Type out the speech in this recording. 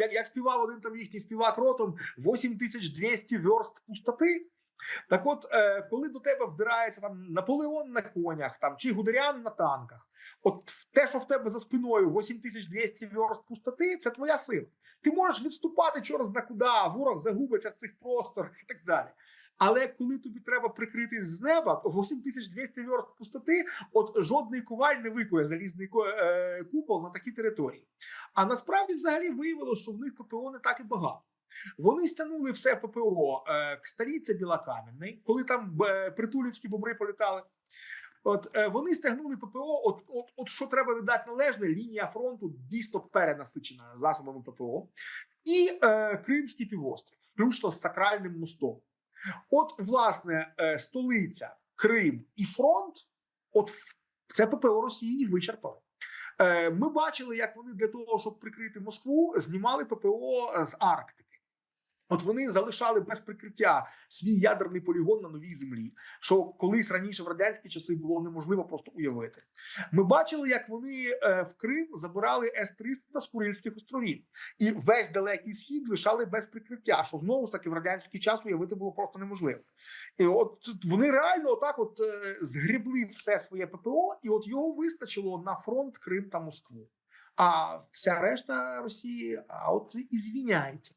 як, як співав один там їхній співак ротом 8200 верст пустоти. Так от, е, коли до тебе вдирається там Наполеон на конях там чи Гудерян на танках, от те, що в тебе за спиною 8200 верст пустоти, це твоя сила. Ти можеш відступати чорт на куди, ворог загубиться в цих просторах і так далі. Але коли тобі треба прикритись з неба, 8200 верст пустоти, от жодний коваль не викує залізний е, купол на такій території. А насправді, взагалі, виявилося, що в них ППО не так і багато. Вони стягнули все ППО е, к старій, Білокам'яний, коли там е, притулівські бобри політали. От вони стягнули ППО. От, от, от що треба віддати належне, лінія фронту дійсно перенасичена засобами ППО, і е, Кримський півострів, включно з сакральним мостом. От, власне, е, столиця, Крим і фронт, от це ППО Росії їх вичерпали. Е, Ми бачили, як вони для того, щоб прикрити Москву, знімали ППО з Арктики. От вони залишали без прикриття свій ядерний полігон на новій землі, що колись раніше в радянські часи було неможливо просто уявити. Ми бачили, як вони е, в Крим забирали С-300 з Курильських островів, і весь далекий схід лишали без прикриття, що знову ж таки в радянський час уявити було просто неможливо. І от вони реально отак, от е, згребли все своє ППО, і от його вистачило на фронт Крим та Москву. А вся решта Росії, а от і звіняється.